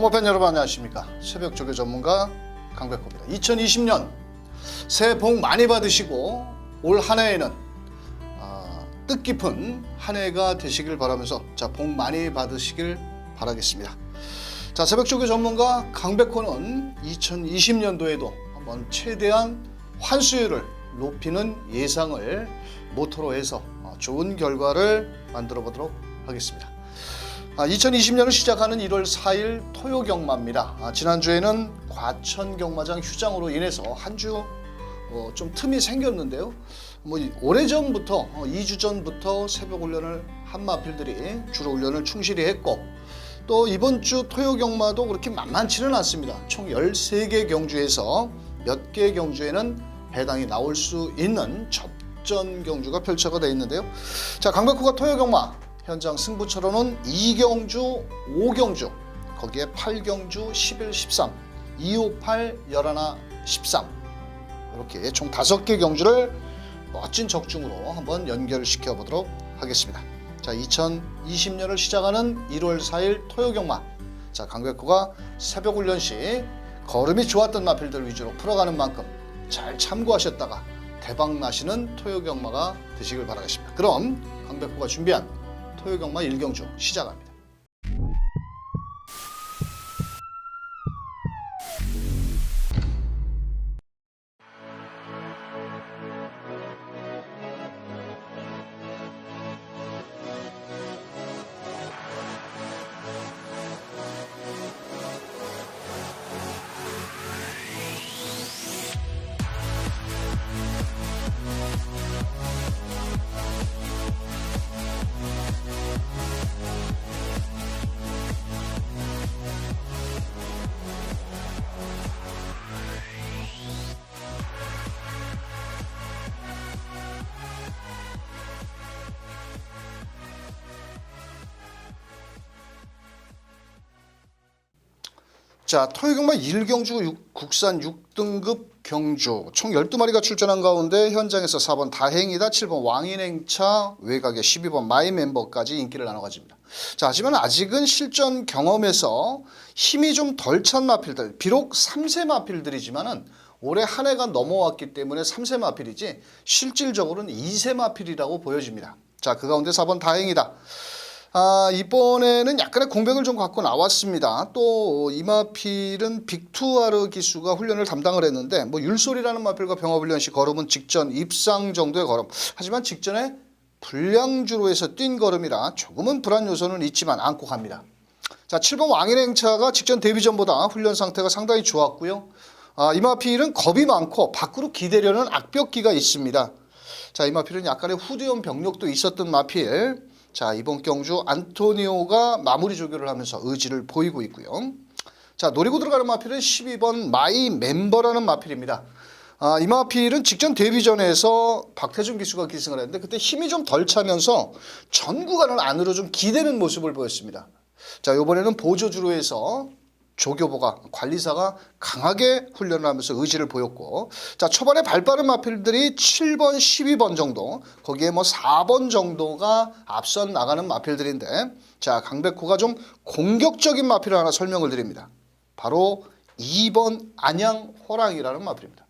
경마팬 여러분 안녕하십니까? 새벽 조교 전문가 강백호입니다. 2020년 새해 복 많이 받으시고 올 한 해에는 아, 뜻깊은 한 해가 되시길 바라면서 자 복 많이 받으시길 바라겠습니다. 자 새벽 조교 전문가 강백호는 2020년도에도 한번 최대한 환수율을 높이는 예상을 모토로 해서 어, 좋은 결과를 만들어 보도록 하겠습니다. 아, 2020년을 시작하는 1월 4일 토요 경마입니다. 아, 지난주에는 과천 경마장 휴장으로 인해서 한주 어, 좀 틈이 생겼는데요. 뭐 이- 오래전부터 어, 2주 전부터 새벽 훈련을 한 마필들이 주로 훈련을 충실히 했고 또 이번 주 토요 경마도 그렇게 만만치는 않습니다. 총 13개 경주에서 몇 개 경주에는 배당이 나올 수 있는 접전 경주가 펼쳐가 되어 있는데요. 자, 강백호가 토요 경마 현장 승부처로는 2경주, 5경주, 거기에 8경주, 11, 13, 258, 11, 13 이렇게 총 5개 경주를 멋진 적중으로 한번 연결시켜 보도록 하겠습니다. 자, 2020년을 시작하는 1월 4일 토요 경마. 자, 강백호가 새벽 훈련 시 걸음이 좋았던 마필들 위주로 풀어가는 만큼 잘 참고하셨다가 대박 나시는 토요 경마가 되시길 바라겠습니다. 그럼 강백호가 준비한 토요 경마 1경주 시작합니다. 자, 토요 경마 1경주 육- 국산 6등급 경주 총 12마리가 출전한 가운데 현장에서 4번 다행이다, 7번 왕인행차, 외곽에 12번 마이 멤버까지 인기를 나눠 가집니다. 자, 하지만 아직은 실전 경험에서 힘이 좀 덜 찬 마필들, 비록 3세 마필들이지만은 올해 한 해가 넘어왔기 때문에 3세 마필이지 실질적으로는 2세 마필이라고 보여집니다. 자, 그 가운데 4번 다행이다. 아, 이번에는 약간의 공백을 좀 갖고 나왔습니다. 또 이마필은 빅투아르 기수가 훈련을 담당을 했는데 뭐 율소리라는 마필과 병합 훈련 시 걸음은 직전 입상 정도의 걸음. 하지만 직전에 불량주로 해서 뛴 걸음이라 조금은 불안 요소는 있지만 안고 갑니다. 자, 7번 왕일행차가 직전 데뷔 전보다 훈련 상태가 상당히 좋았고요. 아, 이마필은 겁이 많고 밖으로 기대려는 악벽기가 있습니다. 자, 이마필은 약간의 후두연 병력도 있었던 마필. 자, 이번 경주 안토니오가 마무리 조교를 하면서 의지를 보이고 있고요. 자, 노리고 들어가는 마필은 12번 마이 멤버라는 마필입니다. 아, 이 마필은 직전 데뷔전에서 박태준 기수가 기승을 했는데 그때 힘이 좀 덜 차면서 전 구간을 안으로 좀 기대는 모습을 보였습니다. 자, 이번에는 보조주로 해서 조교보가 관리사가 강하게 훈련을 하면서 의지를 보였고 자 초반에 발빠른 마필들이 7번 12번 정도 거기에 뭐 4번 정도가 앞선 나가는 마필들인데 자 강백호가 좀 공격적인 마필을 하나 설명을 드립니다 바로 2번 안양 호랑이라는 마필입니다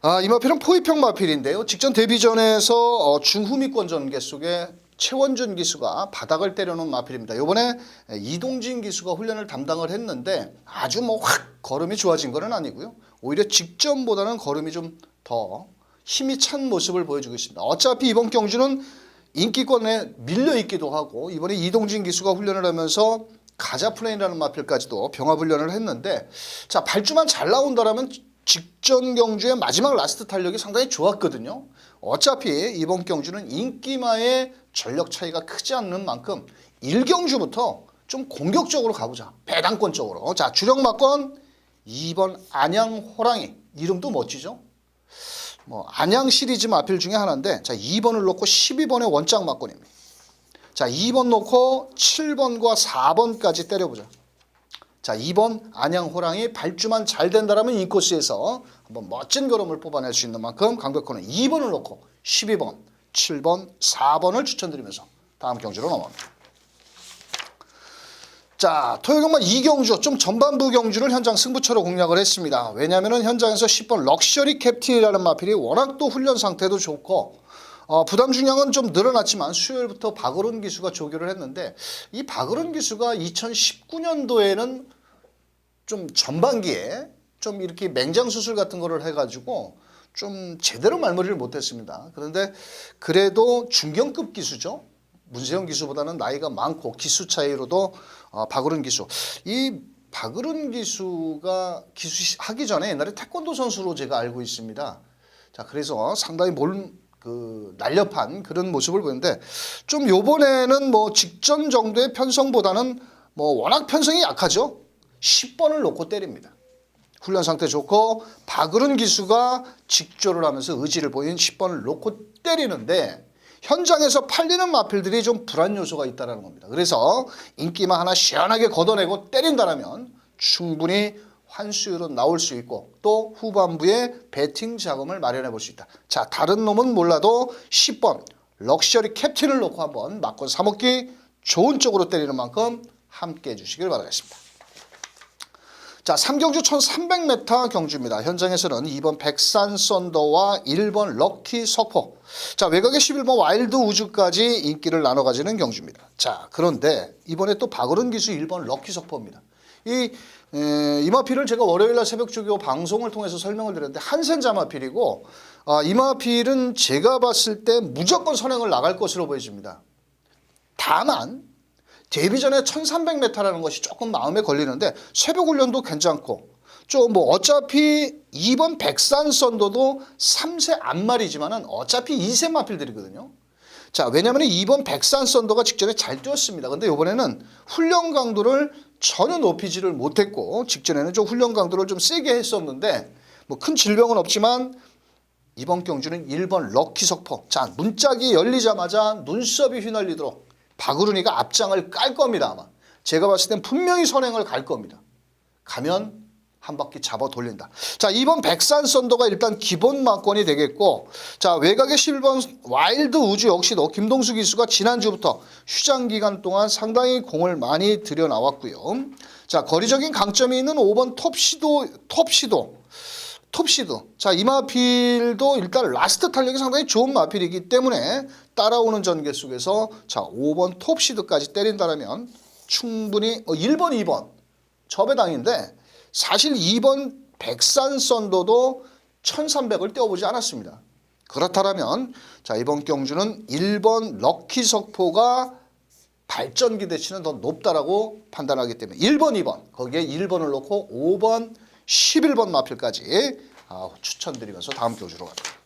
아, 이 마필은 포위평 마필인데요. 직전 데뷔전에서 어, 중후미권 전개 속에 최원준 기수가 바닥을 때려놓은 마필입니다. 이번에 이동진 기수가 훈련을 담당을 했는데 아주 뭐 확 걸음이 좋아진 건 아니고요. 오히려 직전보다는 걸음이 좀 더 힘이 찬 모습을 보여주고 있습니다. 어차피 이번 경주는 인기권에 밀려 있기도 하고 이번에 이동진 기수가 훈련을 하면서 가자 플레인이라는 마필까지도 병합 훈련을 했는데 자 발주만 잘 나온다라면 직전 경주의 마지막 라스트 탄력이 상당히 좋았거든요. 어차피 이번 경주는 인기마의 전력 차이가 크지 않는 만큼 1경주부터 좀 공격적으로 가보자. 배당권 쪽으로. 자, 주력 막권 2번 안양 호랑이. 이름도 멋지죠? 뭐 안양 시리즈 마필 중에 하나인데 자, 2번을 놓고 12번의 원장 막권입니다. 자, 2번 놓고 7번과 4번까지 때려보자. 자, 2번 안양 호랑이 발주만 잘 된다라면 이 코스에서 한번 멋진 걸음을 뽑아낼 수 있는 만큼 강백호는 2번을 놓고 12번, 7번, 4번을 추천드리면서 다음 경주로 넘어갑니다. 자, 토요경마 이경주 좀 전반부 경주를 현장 승부처로 공략을 했습니다. 왜냐하면 현장에서 10번 럭셔리 캡틴이라는 마필이 워낙 또 훈련 상태도 좋고 어, 부담 중량은 좀 늘어났지만 수요일부터 박으론 기수가 조교를 했는데 이 박으론 기수가 2019년도에는 좀 전반기에 좀 이렇게 맹장 수술 같은 거를 해가지고 좀 제대로 말머리를 못했습니다. 그런데 그래도 중견급 기수죠. 문세영 기수보다는 나이가 많고 기수 차이로도 어, 박으른 기수. 이 박으른 기수가 기수 하기 전에 옛날에 태권도 선수로 제가 알고 있습니다. 자 그래서 상당히 몰, 그 날렵한 그런 모습을 보는데 좀 요번에는 뭐 직전 정도의 편성보다는 뭐 워낙 편성이 약하죠. 10번을 놓고 때립니다. 훈련 상태 좋고 박으른 기수가 직조를 하면서 의지를 보인 10번을 놓고 때리는데 현장에서 팔리는 마필들이 좀 불안 요소가 있다는 겁니다. 그래서 인기만 하나 시원하게 걷어내고 때린다면 충분히 환수율은 나올 수 있고 또 후반부에 배팅 자금을 마련해 볼 수 있다. 자 다른 놈은 몰라도 10번 럭셔리 캡틴을 놓고 한번 막건 사먹기 좋은 쪽으로 때리는 만큼 함께 해주시길 바라겠습니다. 자, 3경주 1300m 경주입니다. 현장에서는 2번 백산 썬더와 1번 럭키 석포. 자, 외곽의 11번 와일드 우주까지 인기를 나눠 가지는 경주입니다. 자, 그런데 이번에 또 박어른 기수 1번 럭키 석포입니다. 이 에, 이마필을 제가 월요일 날 새벽 주교 방송을 통해서 설명을 드렸는데 한센 자 마필이고 아, 이마필은 제가 봤을 때 무조건 선행을 나갈 것으로 보여집니다. 다만 데뷔 전에 1300m라는 것이 조금 마음에 걸리는데 새벽 훈련도 괜찮고 좀 뭐 어차피 2번 백산 선도도 3세 앞말이지만은 어차피 2세 마필들이거든요. 자, 왜냐면 2번 백산 선도가 직전에 잘 뛰었습니다. 근데 이번에는 훈련 강도를 전혀 높이지를 못했고 직전에는 좀 훈련 강도를 좀 세게 했었는데 뭐 큰 질병은 없지만 이번 경주는 1번 럭키 석포. 자, 문짝이 열리자마자 눈썹이 휘날리도록 박우른이가 앞장을 깔 겁니다 아마. 제가 봤을 땐 분명히 선행을 갈 겁니다. 가면 한 바퀴 잡아 돌린다. 자, 2번 백산 썬더가 일단 기본 막권이 되겠고, 자, 외곽의 11번 와일드 우주 역시도 김동수 기수가 지난주부터 휴장 기간 동안 상당히 공을 많이 들여 나왔고요. 자, 거리적인 강점이 있는 5번 톱시도, 톱시도. 톱시드. 자, 이 마필도 일단 라스트 탄력이 상당히 좋은 마필이기 때문에 따라오는 전개 속에서 자, 5번 톱시드까지 때린다면 충분히 어, 1번, 2번 저배당인데 사실 2번 백산 썬더도 1300을 떼어보지 않았습니다. 그렇다면 자, 이번 경주는 1번 럭키 석포가 발전 기 대치는 더 높다라고 판단하기 때문에 1번, 2번 거기에 1번을 놓고 5번, 11번 마필까지 아, 추천드리면서 다음 교주로 갑니다.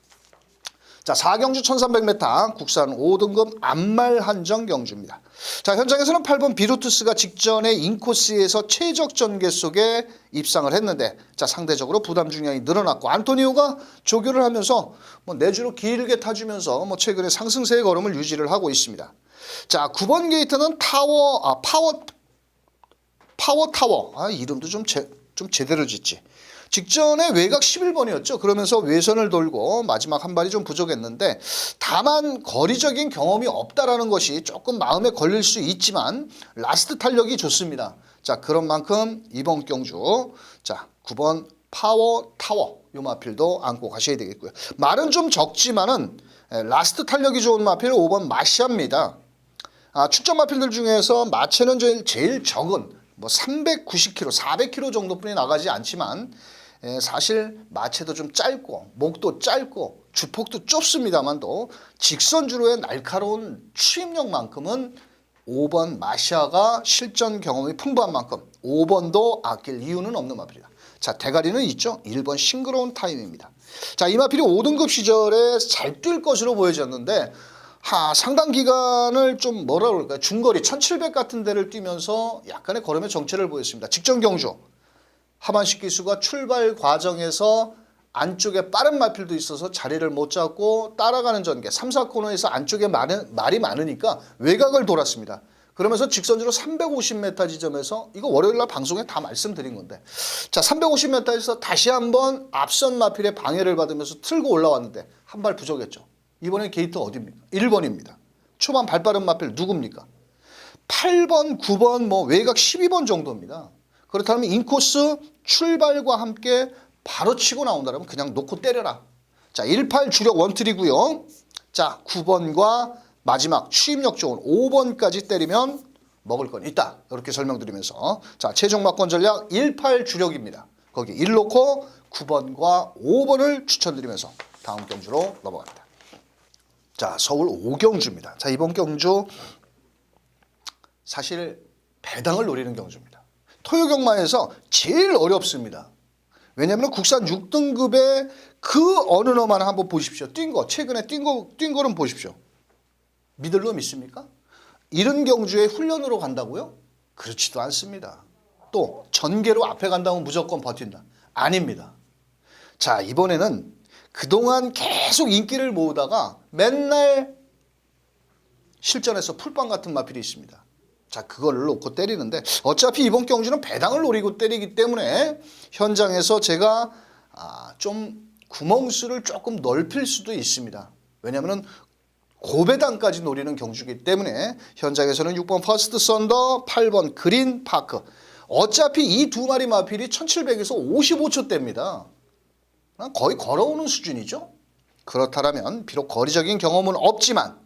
자, 4경주 1300m 국산 5등급 안말 한정 경주입니다. 자, 현장에서는 8번 비루투스가 직전에 인코스에서 최적 전개 속에 입상을 했는데 자, 상대적으로 부담 중량이 늘어났고 안토니오가 조교를 하면서 뭐 내주로 길게 타주면서 뭐 최근에 상승세의 걸음을 유지를 하고 있습니다. 자, 9번 게이트는 타워 아 파워 파워 타워. 아, 이름도 좀, 제, 좀 제대로 짓지. 직전에 외곽 11번이었죠. 그러면서 외선을 돌고 마지막 한 발이 좀 부족했는데 다만 거리적인 경험이 없다라는 것이 조금 마음에 걸릴 수 있지만 라스트 탄력이 좋습니다. 자, 그런 만큼 이번 경주 자, 9번 파워 타워 요 마필도 안고 가셔야 되겠고요. 말은 좀 적지만은 에, 라스트 탄력이 좋은 마필 5번 마시아입니다. 아, 출전 마필들 중에서 마체는 제일, 제일 적은 뭐 390kg, 400kg 정도뿐이 나가지 않지만 에, 사실 마체도 좀 짧고 목도 짧고 주폭도 좁습니다만도 직선주로의 날카로운 추임력만큼은 5번 마시아가 실전 경험이 풍부한 만큼 5번도 아낄 이유는 없는 마필이다. 자 대가리는 있죠. 1번 싱그러운 타임입니다. 자이 마필이 5등급 시절에 잘 뛸 것으로 보여졌는데 하, 상당 기간을 좀 뭐라 그럴까요? 중거리 1700 같은 데를 뛰면서 약간의 걸음의 정체를 보였습니다. 직전 경주 하반식 기수가 출발 과정에서 안쪽에 빠른 마필도 있어서 자리를 못 잡고 따라가는 전개 3, 4코너에서 안쪽에 많은, 말이 많으니까 외곽을 돌았습니다. 그러면서 직선주로 350m 지점에서 이거 월요일 날 방송에 다 말씀드린 건데 자 350m에서 다시 한번 앞선 마필의 방해를 받으면서 틀고 올라왔는데 한 발 부족했죠. 이번엔 게이트 어디입니까? 1번입니다. 초반 발빠른 마필 누굽니까? 8번, 9번, 뭐 외곽 12번 정도입니다. 그렇다면 인코스 출발과 함께 바로 치고 나온다면 그냥 놓고 때려라. 자, 18 주력 원틀이고요. 자, 9번과 마지막 추임력 좋은 5번까지 때리면 먹을 건 있다. 이렇게 설명드리면서 자, 최종 막권 전략 18 주력입니다. 거기 1 놓고 9번과 5번을 추천드리면서 다음 경주로 넘어갑니다. 자, 서울 오경주입니다. 자, 이번 경주 사실 배당을 노리는 경주입니다. 토요경마에서 제일 어렵습니다. 왜냐하면 국산 6등급의 그 어느 놈만 한번 보십시오. 뛴 거, 최근에 뛴 거, 뛴 거는 보십시오. 믿을 놈 있습니까? 이런 경주에 훈련으로 간다고요? 그렇지도 않습니다. 또 전개로 앞에 간다면 무조건 버틴다. 아닙니다. 자, 이번에는 그동안 계속 인기를 모으다가 맨날 실전에서 풀빵 같은 마필이 있습니다. 자, 그걸 놓고 때리는데 어차피 이번 경주는 배당을 노리고 때리기 때문에 현장에서 제가 아, 좀 구멍수를 조금 넓힐 수도 있습니다. 왜냐하면 고배당까지 노리는 경주이기 때문에 현장에서는 6번 퍼스트 썬더, 8번 그린 파크. 어차피 이 두 마리 마필이 1700에서 55초 대입니다. 거의 걸어오는 수준이죠. 그렇다면 비록 거리적인 경험은 없지만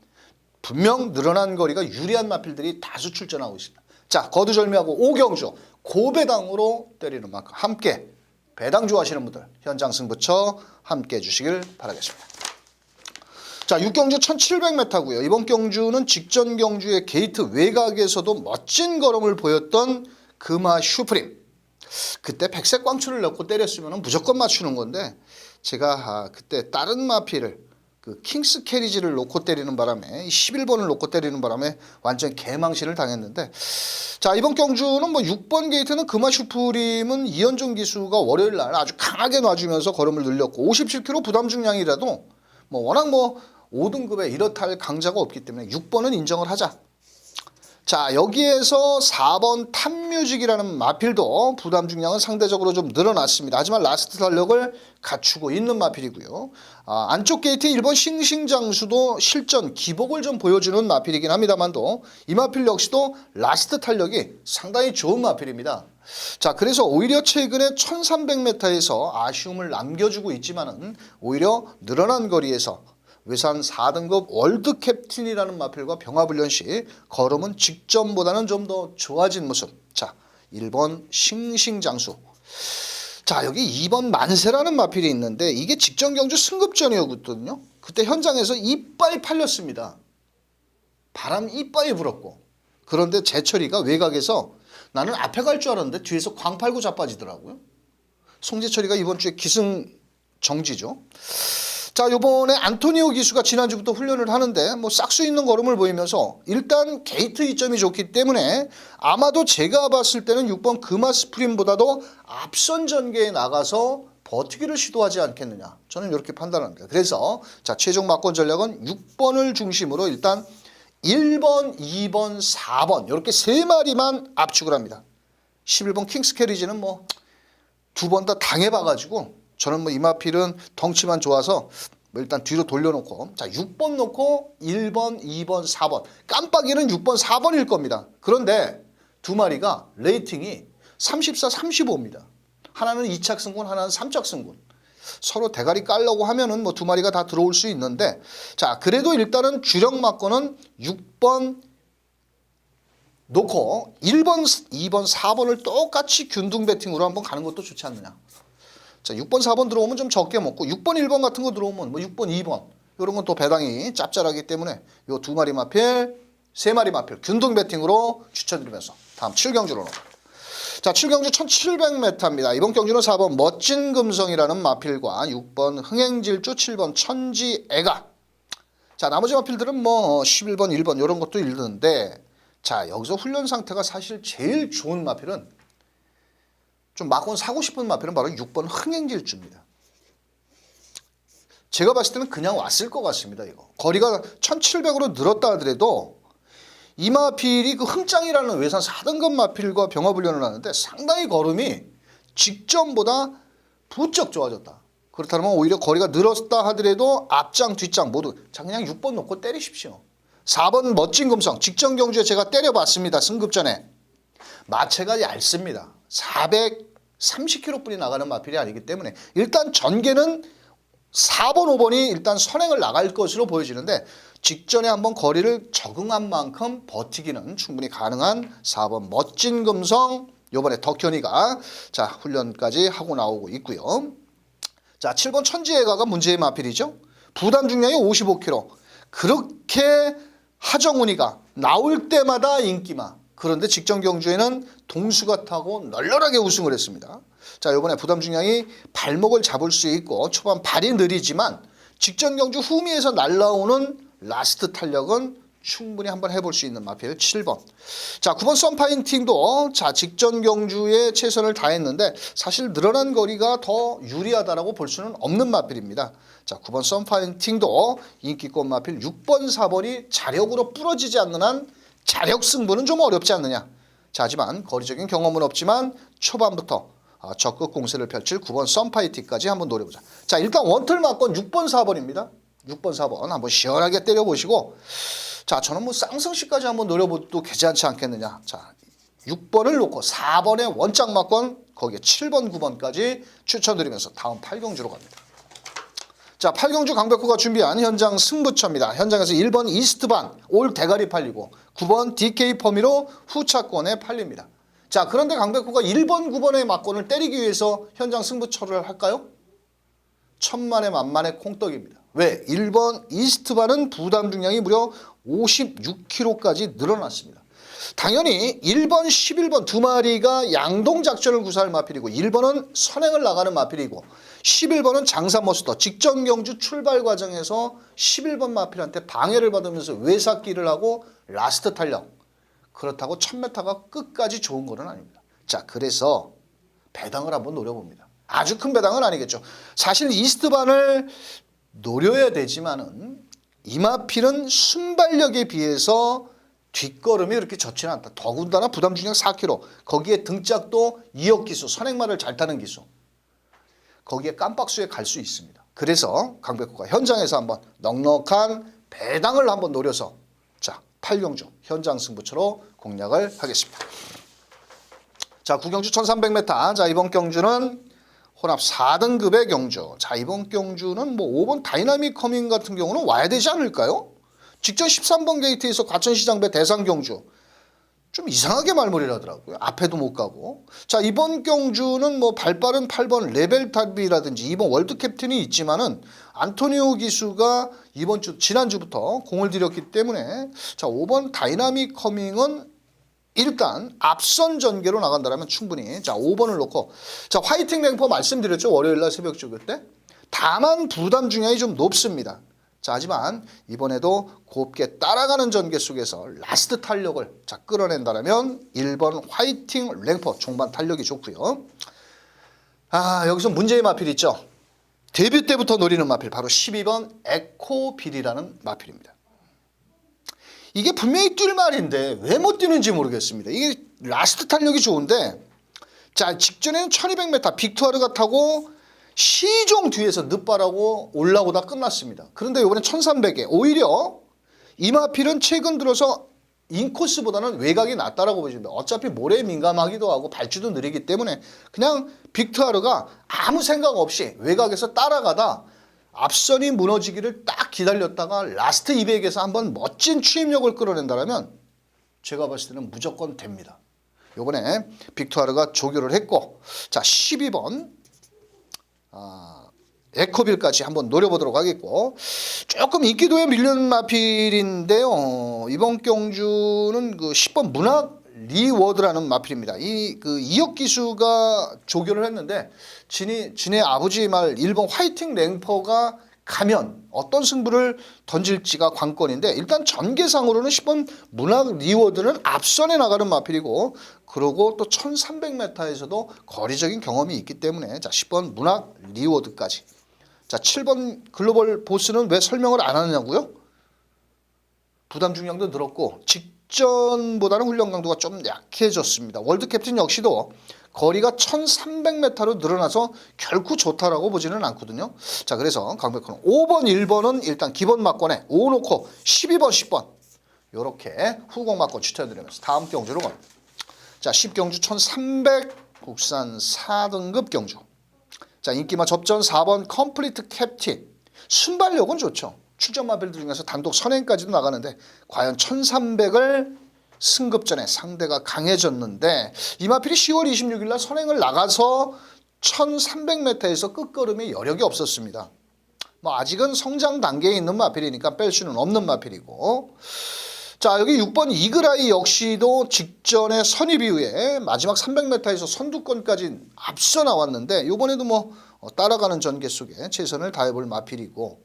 분명 늘어난 거리가 유리한 마필들이 다수 출전하고 있습니다. 자, 거두절미하고 오경주 고배당으로 때리는 만큼 함께 배당 좋아하시는 분들 현장 승부처 함께 해주시길 바라겠습니다. 자, 6경주 1700m고요. 이번 경주는 직전 경주의 게이트 외곽에서도 멋진 걸음을 보였던 금화 슈프림. 그때 백색 광추를 넣고 때렸으면 무조건 맞추는 건데 제가 아, 그때 다른 마피를 그 킹스 캐리지를 놓고 때리는 바람에 11번을 놓고 때리는 바람에 완전 개망신을 당했는데 자 이번 경주는 뭐 6번 게이트는 금화 슈프림은 이현종 기수가 월요일 날 아주 강하게 놔주면서 걸음을 늘렸고 57km 부담 중량이라도 뭐 워낙 뭐 5등급에 이렇다 할 강자가 없기 때문에 6번은 인정을 하자. 자 여기에서 4번 탑뮤직이라는 마필도 부담 중량은 상대적으로 좀 늘어났습니다. 하지만 라스트 탄력을 갖추고 있는 마필이고요. 아, 안쪽 게이트 1번 싱싱장수도 실전 기복을 좀 보여주는 마필이긴 합니다만도 이 마필 역시도 라스트 탄력이 상당히 좋은 마필입니다. 자 그래서 오히려 최근에 1300m에서 아쉬움을 남겨주고 있지만은 오히려 늘어난 거리에서 외산 4등급 월드 캡틴이라는 마필과 병합훈련 시 걸음은 직전보다는 좀 더 좋아진 모습. 자, 1번 싱싱장수. 자, 여기 2번 만세라는 마필이 있는데 이게 직전 경주 승급전이었거든요. 그때 현장에서 이빨이 팔렸습니다. 바람 이빨이 불었고. 그런데 제철이가 외곽에서 나는 앞에 갈 줄 알았는데 뒤에서 광팔고 자빠지더라고요. 송재철이가 이번 주에 기승 정지죠. 자, 요번에 안토니오 기수가 지난주부터 훈련을 하는데 뭐 싹수 있는 걸음을 보이면서 일단 게이트 이점이 좋기 때문에 아마도 제가 봤을 때는 6번 금화 스프림보다도 앞선 전개에 나가서 버티기를 시도하지 않겠느냐. 저는 이렇게 판단합니다. 그래서 자, 최종 막권 전략은 6번을 중심으로 일단 1번, 2번, 4번 이렇게 세 마리만 압축을 합니다. 11번 킹스 캐리지는 뭐 두 번 다 당해 봐 가지고 저는 뭐 이마필은 덩치만 좋아서 뭐 일단 뒤로 돌려놓고 자 6번 놓고 1번, 2번, 4번 깜빡이는 6번, 4번일 겁니다. 그런데 두 마리가 레이팅이 34, 35입니다. 하나는 2착 승군, 하나는 3착 승군. 서로 대가리 깔려고 하면은 뭐 두 마리가 다 들어올 수 있는데 자 그래도 일단은 주력 막고는 6번 놓고 1번, 2번, 4번을 똑같이 균등 배팅으로 한번 가는 것도 좋지 않느냐. 자, 6번, 4번 들어오면 좀 적게 먹고 6번, 1번 같은 거 들어오면 뭐 6번, 2번 이런 건 또 배당이 짭짤하기 때문에 요 두 마리 마필, 세 마리 마필 균등 배팅으로 추천드리면서 다음 7경주로 넘어갑니다. 자, 7경주 1700m입니다. 이번 경주는 4번 멋진 금성이라는 마필과 6번 흥행질주 7번 천지애가 자, 나머지 마필들은 뭐 11번, 1번 이런 것도 있는데 자, 여기서 훈련 상태가 사실 제일 좋은 마필은 좀 막건 사고 싶은 마필은 바로 6번 흥행질주입니다. 제가 봤을 때는 그냥 왔을 것 같습니다. 이거 거리가 1,700으로 늘었다 하더라도 이 마필이 그 흥짱이라는 외산 4등급 마필과 병합훈련을 하는데 상당히 걸음이 직전보다 부쩍 좋아졌다. 그렇다면 오히려 거리가 늘었다 하더라도 앞장 뒷장 모두 자 그냥 6번 놓고 때리십시오. 4번 멋진 금성 직전 경주에 제가 때려봤습니다. 승급 전에 마체가 얇습니다. 430km뿐이 나가는 마필이 아니기 때문에 일단 전개는 4번, 5번이 일단 선행을 나갈 것으로 보여지는데 직전에 한번 거리를 적응한 만큼 버티기는 충분히 가능한 4번 멋진 금성 요번에 덕현이가 자 훈련까지 하고 나오고 있고요. 자 7번 천지애가가 문제의 마필이죠. 부담 중량이 55kg. 그렇게 하정훈이가 나올 때마다 인기마. 그런데 직전 경주에는 동수가 타고 널널하게 우승을 했습니다. 자, 이번에 부담 중량이 발목을 잡을 수 있고 초반 발이 느리지만 직전 경주 후미에서 날라오는 라스트 탄력은 충분히 한번 해볼 수 있는 마필 7번. 자, 9번 썬파인팅도 자, 직전 경주에 최선을 다했는데 사실 늘어난 거리가 더 유리하다라고 볼 수는 없는 마필입니다. 자, 9번 썬파인팅도 인기권 마필 6번, 4번이 자력으로 부러지지 않는 한 자력 승부는 좀 어렵지 않느냐. 자, 하지만 거리적인 경험은 없지만 초반부터 아, 적극 공세를 펼칠 9번 썬파이팅까지 한번 노려보자. 자, 일단 원틀 맞건 6번, 4번입니다. 6번, 4번 한번 시원하게 때려보시고 자, 저는 뭐 쌍성시까지 한번 노려봐도 괜찮지 않겠느냐. 자, 6번을 놓고 4번에 원짝 맞건 거기에 7번, 9번까지 추천드리면서 다음 8경주로 갑니다. 자, 8경주 강백호가 준비한 현장 승부처입니다. 현장에서 1번 이스트반 올 대가리 팔리고 9번 DK 퍼미로 후차권에 팔립니다. 자, 그런데 강백호가 1번, 9번의 막권을 때리기 위해서 현장 승부처를 할까요? 천만의 만만의 콩떡입니다. 왜? 1번 이스트반은 부담 중량이 무려 56kg까지 늘어났습니다. 당연히 1번, 11번 두 마리가 양동 작전을 구사할 마필이고 1번은 선행을 나가는 마필이고 11번은 장사 머스터 직전 경주 출발 과정에서 11번 마필한테 방해를 받으면서 외삭기를 하고 라스트 탄력 그렇다고 1000m가 끝까지 좋은 거는 아닙니다. 자 그래서 배당을 한번 노려봅니다. 아주 큰 배당은 아니겠죠. 사실 이스트반을 노려야 되지만은 이 마필은 순발력에 비해서 뒷걸음이 그렇게 좋지는 않다. 더군다나 부담 중량 4kg. 거기에 등짝도 2억 기수, 선행말을 잘 타는 기수. 거기에 깜박수에 갈 수 있습니다. 그래서 강백호가 현장에서 한번 넉넉한 배당을 한번 노려서 자, 8경주 현장 승부처로 공략을 하겠습니다. 자, 구경주 1300m. 자, 이번 경주는 혼합 4등급의 경주. 자, 이번 경주는 뭐 5번 다이나믹 커밍 같은 경우는 와야 되지 않을까요? 직전 13번 게이트에서 과천시장배 대상 경주. 좀 이상하게 말머리를 하더라고요. 앞에도 못 가고. 자, 이번 경주는 뭐 발빠른 8번 레벨탑이라든지 이번 월드 캡틴이 있지만은 안토니오 기수가 이번 주 지난주부터 공을 들였기 때문에 자, 5번 다이나믹 커밍은 일단 앞선 전개로 나간다면 충분히 자 5번을 놓고 자 화이팅 랭퍼 말씀드렸죠 월요일 날 새벽 주교 때 다만 부담 중량이 좀 높습니다 자 하지만 이번에도 곱게 따라가는 전개 속에서 라스트 탄력을 자 끌어낸다면 1번 화이팅 랭퍼 종반 탄력이 좋고요. 아 여기서 문제의 마필 있죠? 데뷔 때부터 노리는 마필 바로 12번 에코빌이라는 마필입니다. 이게 분명히 뛸 말인데 왜 못 뛰는지 모르겠습니다. 이게 라스트 탄력이 좋은데 자 직전에는 1200m 빅투아르가 타고 시종 뒤에서 늦바라고 올라오다 끝났습니다. 그런데 이번에 1300에 오히려 이마필은 최근 들어서 인코스보다는 외곽이 낫다라고 보시면 어차피 모래에 민감하기도 하고 발주도 느리기 때문에 그냥 빅투아르가 아무 생각 없이 외곽에서 따라가다 앞선이 무너지기를 딱 기다렸다가 라스트 200에서 한번 멋진 추임력을 끌어낸다면 제가 봤을 때는 무조건 됩니다. 요번에 빅투아르가 조교를 했고 자 12번 아, 에코빌까지 한번 노려보도록 하겠고 조금 인기도에 밀리는 마필인데요. 이번 경주는 그 10번 문학 리워드라는 마필입니다. 이 그 이혁 기수가 조교를 했는데 진이 진의 아버지 말 일본 화이팅 랭퍼가 가면 어떤 승부를 던질지가 관건인데 일단 전개상으로는 10번 문학 리워드는 앞선에 나가는 마필이고 그러고 또 1300m에서도 거리적인 경험이 있기 때문에 자 10번 문학 리워드까지 자 7번 글로벌 보스는 왜 설명을 안 하느냐고요? 부담 중량도 늘었고 직전보다는 훈련 강도가 좀 약해졌습니다. 월드 캡틴 역시도 거리가 1300m로 늘어나서 결코 좋다라고 보지는 않거든요. 자, 그래서 강백호는 5번, 1번은 일단 기본 막권에 5 놓고 12번, 10번. 요렇게 후공 맞고 추천드리면서 다음 경주로 갑니다. 자, 10경주 1300 국산 4등급 경주. 자, 인기마 접전 4번 컴플리트 캡틴. 순발력은 좋죠. 출전 마필들 중에서 단독 선행까지도 나가는데 과연 1300을 승급전에 상대가 강해졌는데 이 마필이 10월 26일 날 선행을 나가서 1300m에서 끝걸음에 여력이 없었습니다. 뭐 아직은 성장 단계에 있는 마필이니까 뺄 수는 없는 마필이고. 자 여기 6번 이그라이 역시도 직전에 선입 이후에 마지막 300m에서 선두권까지 앞서 나왔는데 이번에도 뭐 어, 따라가는 전개 속에 최선을 다해볼 마필이고.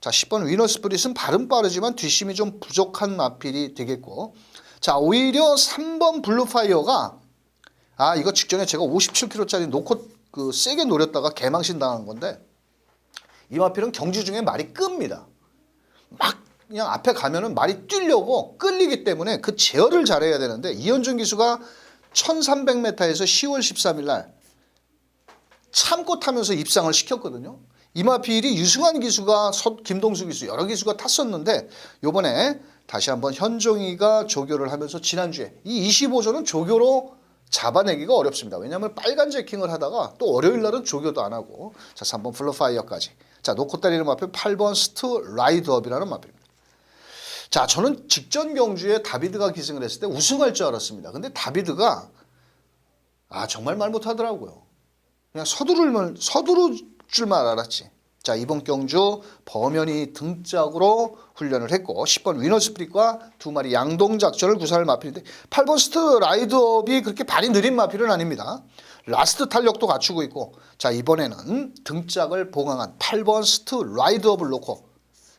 자 10번 위너스 브릿은 발은 빠르지만 뒷심이 좀 부족한 마필이 되겠고 자 오히려 3번 블루파이어가 아 이거 직전에 제가 57kg짜리 놓고 그 세게 노렸다가 개망신 당한 건데 이 마필은 경주 중에 말이 끕니다. 막 그냥 앞에 가면은 말이 뛰려고 끌리기 때문에 그 제어를 잘해야 되는데 이현준 기수가 1300m에서 10월 13일 날 참고 타면서 입상을 시켰거든요. 이마필이 유승환 기수가 서, 김동수 기수 여러 기수가 탔었는데 요번에 다시 한번 현종이가 조교를 하면서 지난주에 이 25조는 조교로 잡아내기가 어렵습니다. 왜냐하면 빨간 제킹을 하다가 또 월요일 날은 조교도 안 하고 자 3번 플로파이어까지 자 놓고 때리는 마필 8번 스트 라이드업이라는 마필입니다. 자 저는 직전 경주에 다비드가 기승을 했을 때 우승할 줄 알았습니다. 근데 다비드가 아 정말 말 못하더라고요. 그냥 서두를 서두를 줄만 알았지. 자 이번 경주 범연이 등짝으로 훈련을 했고 10번 위너 스프릿과 두 마리 양동 작전을 구사할 마필인데 8번 스트 라이드업이 그렇게 발이 느린 마필은 아닙니다. 라스트 탄력도 갖추고 있고 자 이번에는 등짝을 보강한 8번 스트 라이드업을 놓고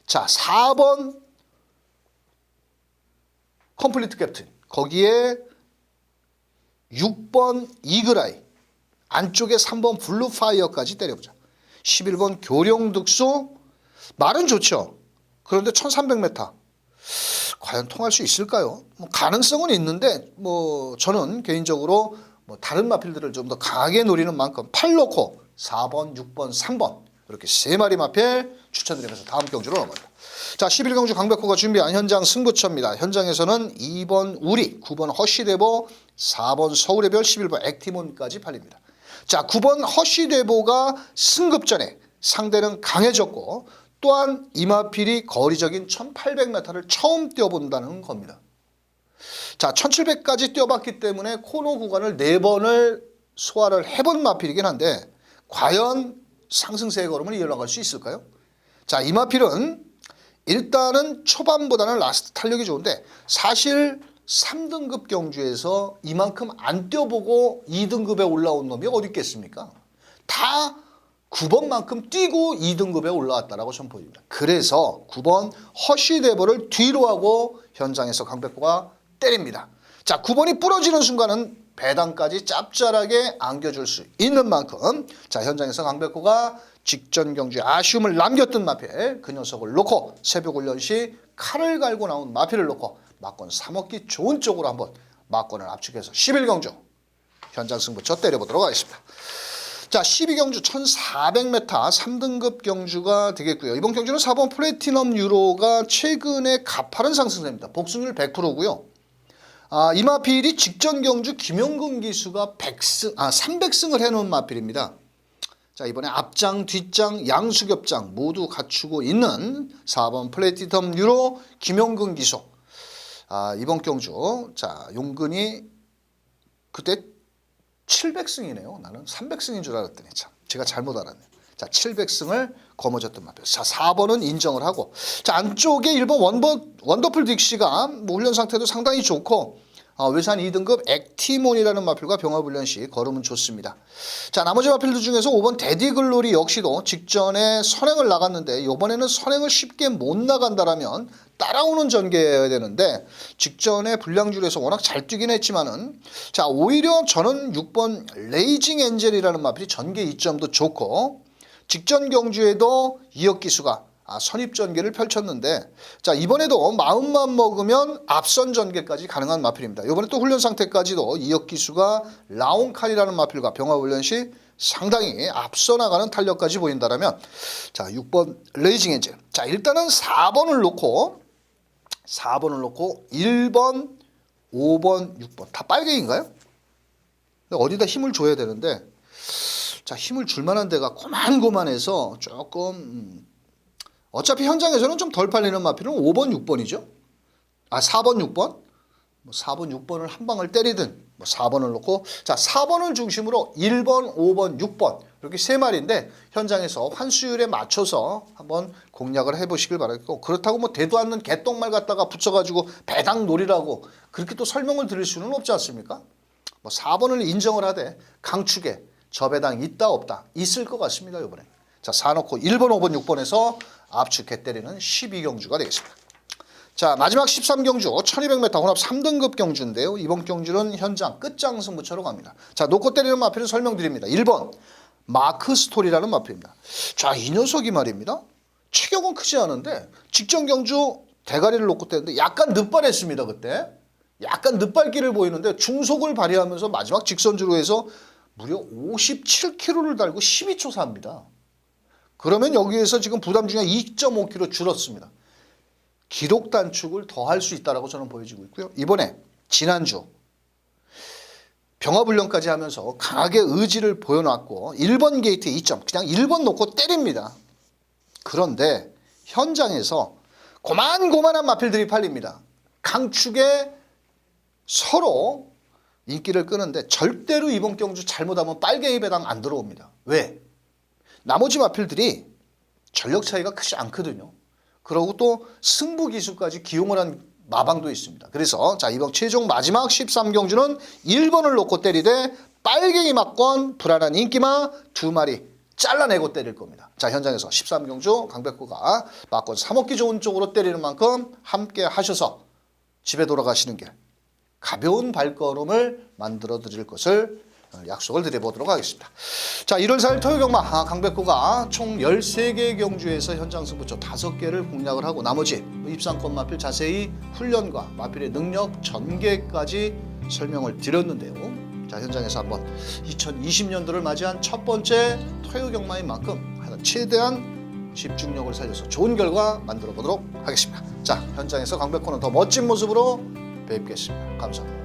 자 4번 컴플리트 캡틴 거기에 6번 이글아이 안쪽에 3번 블루파이어까지 때려보자. 11번 교령득수 말은 좋죠. 그런데 1300m 과연 통할 수 있을까요? 뭐 가능성은 있는데 뭐 저는 개인적으로 뭐 다른 마필들을 좀 더 강하게 노리는 만큼 8 놓고 4번, 6번, 3번 이렇게 세 마리 마필 추천드리면서 다음 경주로 넘어갑니다. 자, 11경주 강백호가 준비한 현장 승부처입니다. 현장에서는 2번 우리, 9번 허쉬대보, 4번 서울의별, 11번 액티몬까지 팔립니다. 자, 9번 허쉬대보가 승급 전에 상대는 강해졌고 또한 이마필이 거리적인 1800m를 처음 뛰어본다는 겁니다. 자, 1700까지 뛰어봤기 때문에 코너 구간을 4번을 소화를 해본 마필이긴 한데 과연 상승세의 걸음을 이어나갈 수 있을까요? 자, 이마필은 일단은 초반보다는 라스트 탄력이 좋은데 사실 3등급 경주에서 이만큼 안 뛰어보고 2등급에 올라온 놈이 어디 있겠습니까? 다 9번만큼 뛰고 2등급에 올라왔다라고 전 보입니다. 그래서 9번 허쉬데버를 뒤로 하고 현장에서 강백호가 때립니다. 자, 9번이 부러지는 순간은 배당까지 짭짤하게 안겨줄 수 있는 만큼 자 현장에서 강백호가 직전 경주에 아쉬움을 남겼던 마필 그 녀석을 놓고 새벽 훈련 시 칼을 갈고 나온 마필을 놓고 막권 3억기 좋은 쪽으로 한번 막권을 압축해서 11경주 현장 승부처 때려보도록 하겠습니다. 자, 12경주 1400m 3등급 경주가 되겠고요. 이번 경주는 4번 플래티넘 유로가 최근에 가파른 상승세입니다. 복승률 100%고요. 아, 이 마필이 직전 경주 김용근 기수가 100승, 아, 300승을 해놓은 마필입니다. 자, 이번에 앞장, 뒷장, 양수겹장 모두 갖추고 있는 4번 플래티넘 유로 김용근 기수. 아, 이번 경주, 자, 용근이 그때 700승이네요. 나는 300승인 줄 알았더니 참 제가 잘못 알았네요. 자, 700승을 거머쥐었던 마필. 자, 4번은 인정을 하고 자, 안쪽에 1번 원버, 원더풀 딕시가 뭐 훈련 상태도 상당히 좋고 어, 외산 2등급 액티몬이라는 마필과 병합훈련 시 걸음은 좋습니다. 자 나머지 마필들 중에서 5번 데디글로리 역시도 직전에 선행을 나갔는데 이번에는 선행을 쉽게 못 나간다라면 따라오는 전개여야 되는데 직전에 불량줄에서 워낙 잘 뛰긴 했지만은 자 오히려 저는 6번 레이징 엔젤이라는 마필이 전개 이점도 좋고 직전 경주에도 이혁 기수가 아, 선입 전개를 펼쳤는데 자 이번에도 마음만 먹으면 앞선 전개까지 가능한 마필입니다. 이번에 또 훈련 상태까지도 이혁 기수가 라온칼이라는 마필과 병화 훈련 시 상당히 앞서 나가는 탄력까지 보인다라면 자 6번 레이징 엔젤 자 일단은 4번을 놓고 4번을 놓고 1번, 5번, 6번 다 빨갱인가요? 어디다 힘을 줘야 되는데 자 힘을 줄 만한 데가 고만고만해서 조금 음, 어차피 현장에서는 좀 덜 팔리는 마필은 5번, 6번이죠. 아 4번, 6번 뭐 4번, 6번을 한 방을 때리든 뭐 4번을 놓고 자 4번을 중심으로 1번, 5번, 6번 이렇게 세 마리인데 현장에서 환수율에 맞춰서 한번 공략을 해보시길 바라겠고 그렇다고 뭐 대도 않는 개똥말 갖다가 붙여가지고 배당 놀이라고 그렇게 또 설명을 드릴 수는 없지 않습니까? 뭐 4번을 인정을 하되 강축에 저배당 있다 없다 있을 것 같습니다 이번에 자 사놓고 1번, 5번, 6번에서 압축 개 때리는 12경주가 되겠습니다. 자 마지막 13경주 1200m 혼합 3등급 경주인데요. 이번 경주는 현장 끝장 승부처로 갑니다. 자 놓고 때리는 마필은 설명드립니다. 1번 마크 스토리라는 마필입니다. 자 이 녀석이 말입니다. 체격은 크지 않은데 직전 경주 대가리를 놓고 때렸는데 약간 늦발했습니다 그때. 약간 늦발기를 보이는데 중속을 발휘하면서 마지막 직선주로 해서 무려 57kg를 달고 12초 삽니다. 그러면 여기에서 지금 부담 중에 2.5kg 줄었습니다. 기록 단축을 더 할 수 있다라고 저는 보여지고 있고요. 이번에 지난주 병화불련까지 하면서 강하게 의지를 보여놨고 1번 게이트에 2점 그냥 1번 놓고 때립니다. 그런데 현장에서 고만고만한 마필들이 팔립니다. 강축에 서로 인기를 끄는데 절대로 이번 경주 잘못하면 빨갱이 배당 안 들어옵니다. 왜? 나머지 마필들이 전력 차이가 크지 않거든요. 그리고 또 승부 기수까지 기용을 한 마방도 있습니다. 그래서 자 이번 최종 마지막 13경주는 1번을 놓고 때리되 빨갱이 막권 불안한 인기마 두 마리 잘라내고 때릴 겁니다. 자 현장에서 13경주 강백호가 막권 사먹기 좋은 쪽으로 때리는 만큼 함께 하셔서 집에 돌아가시는 길 가벼운 발걸음을 만들어 드릴 것을 약속을 드려보도록 하겠습니다. 자, 1월 4일 토요 경마 아, 강백호가 총 13개의 경주에서 현장 승부처 5개를 공략을 하고 나머지 입상권 마필 자세히 훈련과 마필의 능력 전개까지 설명을 드렸는데요. 자, 현장에서 한번 2020년도를 맞이한 첫 번째 토요 경마인 만큼 최대한 집중력을 살려서 좋은 결과 만들어 보도록 하겠습니다. 자, 현장에서 강백호는 더 멋진 모습으로 뵙겠습니다. 감사합니다.